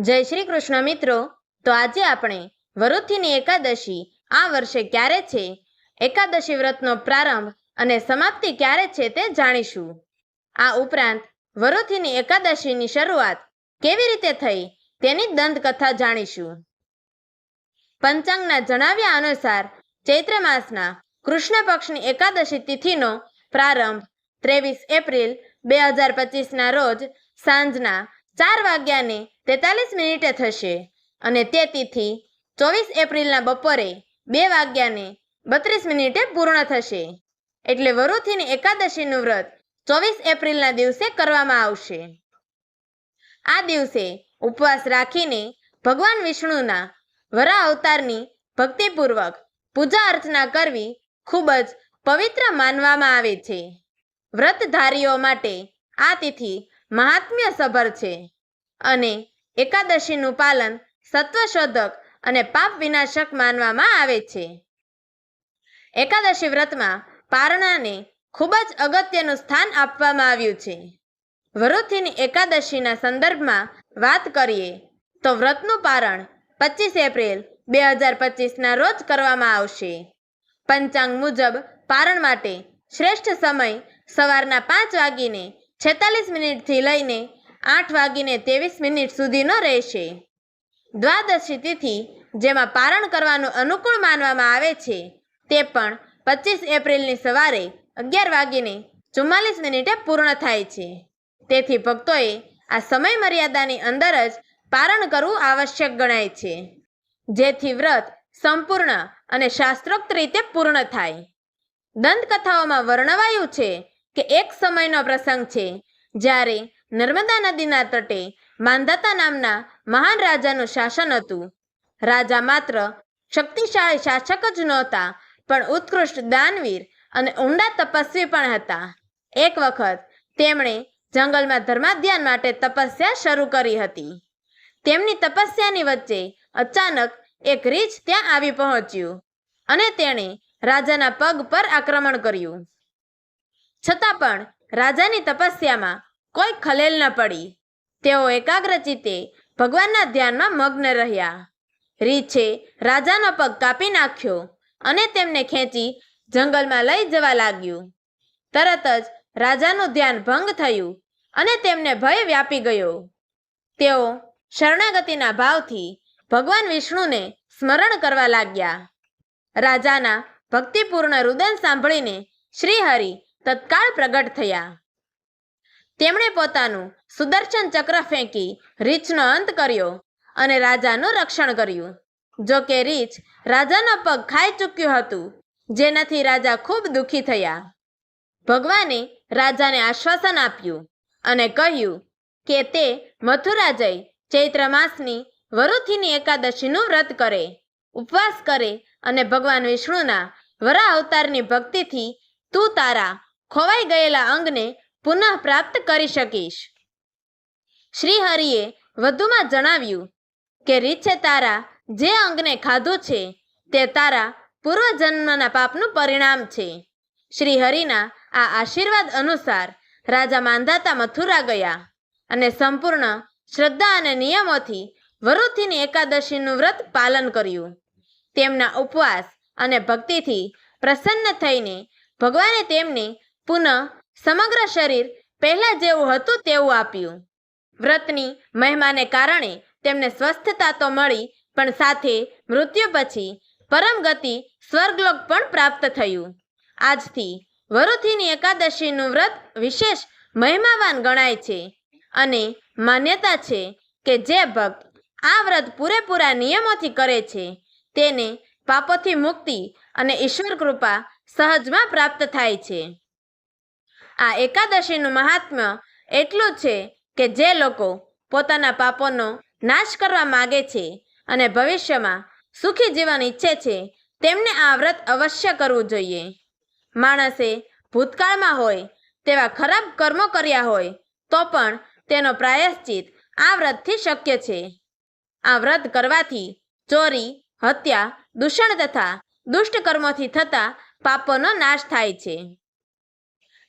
જય શ્રી કૃષ્ણ મિત્રો. તો આજે આપણે વરુથીની એકાદશી આ વર્ષે ક્યારે છે? એકાદશી વ્રતનો પ્રારંભ અને સમાપ્તિ ક્યારે છે તે જાણીશું. આ ઉપરાંત વરુથીની એકાદશીની શરૂઆત કેવી રીતે થઈ તેની દંતકથા જાણીશું. પંચાંગના જણાવ્યા અનુસાર ચૈત્ર માસના કૃષ્ણ પક્ષની એકાદશી તિથિનો પ્રારંભ ત્રેવીસ એપ્રિલ બે હજાર પચીસના રોજ સાંજના ચાર વાગ્યાને તેતાલીસ મિનિટે થશે અને તે તિથિ ચોવીસ એપ્રિલના બપોરે બે વાગ્યાને બત્રીસ મિનિટે પૂર્ણ થશે. એટલે વરુથીની એકાદશીનું વ્રત ચોવીસ એપ્રિલના દિવસે કરવામાં આવશે. આ દિવસે ઉપવાસ રાખીને ભગવાન વિષ્ણુના વરા અવતારની ભક્તિપૂર્વક પૂજા અર્ચના કરવી ખૂબ જ પવિત્ર માનવામાં આવે છે. વ્રતધારીઓ માટે આ તિથિ મહાત્મ્ય સભર છે અને એકાદશીનું પાલન સત્વશોધક અને પાપ વિનાશક માનવામાં આવે છે. એકાદશી વ્રતમાં પારણાને ખૂબ જ અગત્યનું સ્થાન આપવામાં આવ્યું છે. વરુથીની એકાદશીના સંદર્ભમાં વાત કરીએ તો વ્રતનું પારણ પચીસ એપ્રિલ બે હજાર પચીસના રોજ કરવામાં આવશે. પંચાંગ મુજબ પારણ માટે શ્રેષ્ઠ સમય સવારના પાંચ વાગીને છેતાલીસ મિનિટથી લઈને આઠ વાગીને ત્રેવીસ મિનિટ સુધીનો રહેશે. દ્વાદશી તિથિ, જેમાં પારણ કરવાનું અનુકૂળ માનવામાં આવે છે, તે પણ પચીસ એપ્રિલની સવારે અગિયાર વાગીને ચુમ્માલીસ મિનિટે પૂર્ણ થાય છે. તેથી ભક્તોએ આ સમય મર્યાદાની અંદર જ પારણ કરવું આવશ્યક ગણાય છે. જેથી વ્રત સંપૂર્ણ અને શાસ્ત્રોક્ત રીતે પૂર્ણ થાય. દંતકથાઓમાં વર્ણવાયું છે કે એક સમયનો પ્રસંગ છે, જ્યારે નર્મદા નદીના તટે માંધાતા નામના મહાન રાજાનું શાસન હતું. રાજા માત્ર શક્તિશાળી શાસક જ નહોતા, પણ ઉત્કૃષ્ટ દાનવીર અને ઊંડા તપસ્વી પણ હતા. એક વખત તેમણે જંગલમાં ધર્માધ્યાન માટે તપસ્યા શરૂ કરી હતી. તેમની તપસ્યાની વચ્ચે અચાનક એક રીછ ત્યાં આવી પહોંચ્યું અને તેણે રાજાના પગ પર આક્રમણ કર્યું. છતાં પણ રાજાની તપસ્યામાં કોઈ ખલેલ ન પડી. તેઓ એકાગ્રચિતે ભગવાનના ધ્યાનમાં મગ્ન રહ્યા. રીછે રાજાનો પગ કાપી નાખ્યો અને તેમને ખેંચી જંગલમાં લઈ જવા લાગ્યું. તરત જ રાજાનું ધ્યાન ભંગ થયું અને તેમને ભય વ્યાપી ગયો. તેઓ શરણાગતિના ભાવથી ભગવાન વિષ્ણુને સ્મરણ કરવા લાગ્યા. રાજાના ભક્તિપૂર્ણ રુદન સાંભળીને શ્રીહરિ તત્કાળ પ્રગટ થયા. તેમણે પોતાનું સુદર્શન ચક્ર ફેંકી રીછનો અંત કર્યો અને રાજાનું રક્ષણ કર્યું. જો કે રીછ રાજાનો પગ ખાઈ ચૂક્યું હતું, જેનાથી રાજા ખૂબ દુઃખી થયા. ભગવાને રાજાને આશ્વાસન આપ્યું અને કહ્યું કે તે મથુરા જઈ ચૈત્ર માસની વરુથીની એકાદશીનું વ્રત કરે, ઉપવાસ કરે અને ભગવાન વિષ્ણુના વરા અવતારની ભક્તિથી તું તારા ખોવાઈ ગયેલા અંગને પુનઃ પ્રાપ્ત કરી શકીશ. શ્રી હરિએ વધુમાં જણાવ્યું કે રીછે તારા જે અંગને ખાધું છે, તે તારા પૂર્વજન્મના પાપનું પરિણામ છે. શ્રી હરિના આ આશીર્વાદ અનુસાર રાજા માંધાતા મથુરા ગયા અને સંપૂર્ણ શ્રદ્ધા અને નિયમોથી વરુથીની એકાદશીનું વ્રત પાલન કર્યું. તેમના ઉપવાસ અને ભક્તિથી પ્રસન્ન થઈને ભગવાને તેમને પુનઃ સમગ્ર શરીર પહેલા જેવું હતું તેવું આપ્યું. વ્રતની મહેમાને કારણે તેમને સ્વસ્થતા તો મળી, પણ સાથે મૃત્યુ પછી પરમ ગતિ સ્વર્ગલોક પણ પ્રાપ્ત થયું. આજથી વરુથીની એકાદશીનું વ્રત વિશેષ મહિમાવાન ગણાય છે અને માન્યતા છે કે જે ભક્ત આ વ્રત પૂરેપૂરા નિયમોથી કરે છે, તેને પાપોથી મુક્તિ અને ઈશ્વર કૃપા સહજમાં પ્રાપ્ત થાય છે. આ એકાદશીનું મહાત્મ્ય એટલું છે કે જે લોકો પોતાના પાપોનો નાશ કરવા માગે છે અને ભવિષ્યમાં સુખી જીવન ઈચ્છે છે, તેમને આ વ્રત અવશ્ય કરવું જોઈએ. માણસે ભૂતકાળમાં હોય તેવા ખરાબ કર્મો કર્યા હોય તો પણ તેનો પ્રાયશ્ચિત આ વ્રતથી શક્ય છે. આ વ્રત કરવાથી ચોરી, હત્યા, દૂષણ તથા દુષ્ટ કર્મોથી થતા પાપોનો નાશ થાય છે.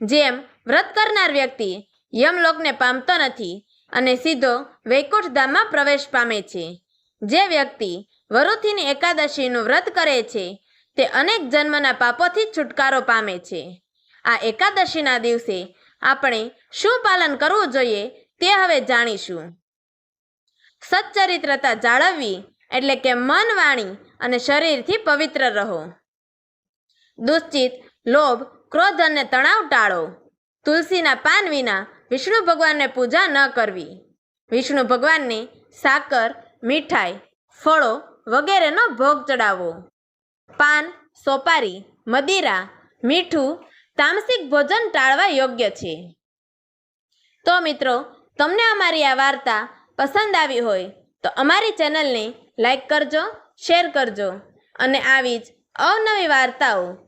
જેમ વ્રત કરનાર વ્યક્તિ યમલોકને પામતો નથી અને સીધો વૈકુંઠ ધામમાં પ્રવેશ પામે છે. જે વ્યક્તિ વરુથીની એકાદશીનું વ્રત કરે છે, તે અનેક જન્મના પાપોથી છુટકારો પામે છે. આ એકાદશીના દિવસે આપણે શું પાલન કરવું જોઈએ તે હવે જાણીશું. સચ્ચરિત્રતા જાળવવી એટલે કે મન વાણી અને શરીરથી પવિત્ર રહો. દુશ્ચિત, લોભ ક્રોધ અને તણાવ ટાળો. તુલસીના પાન વિના વિષ્ણુ ભગવાનને પૂજા ન કરવી. વિષ્ણુ ભગવાનને સાકર, મીઠાઈ, ફળો વગેરેનો ભોગ ચડાવવો. પાન, સોપારી, મદિરા, મીઠું, તામસિક ભોજન ટાળવા યોગ્ય છે. તો મિત્રો, તમને અમારી આ વાર્તા પસંદ આવી હોય તો અમારી ચેનલને લાઈક કરજો, શેર કરજો અને આવી જ અવનવી વાર્તાઓ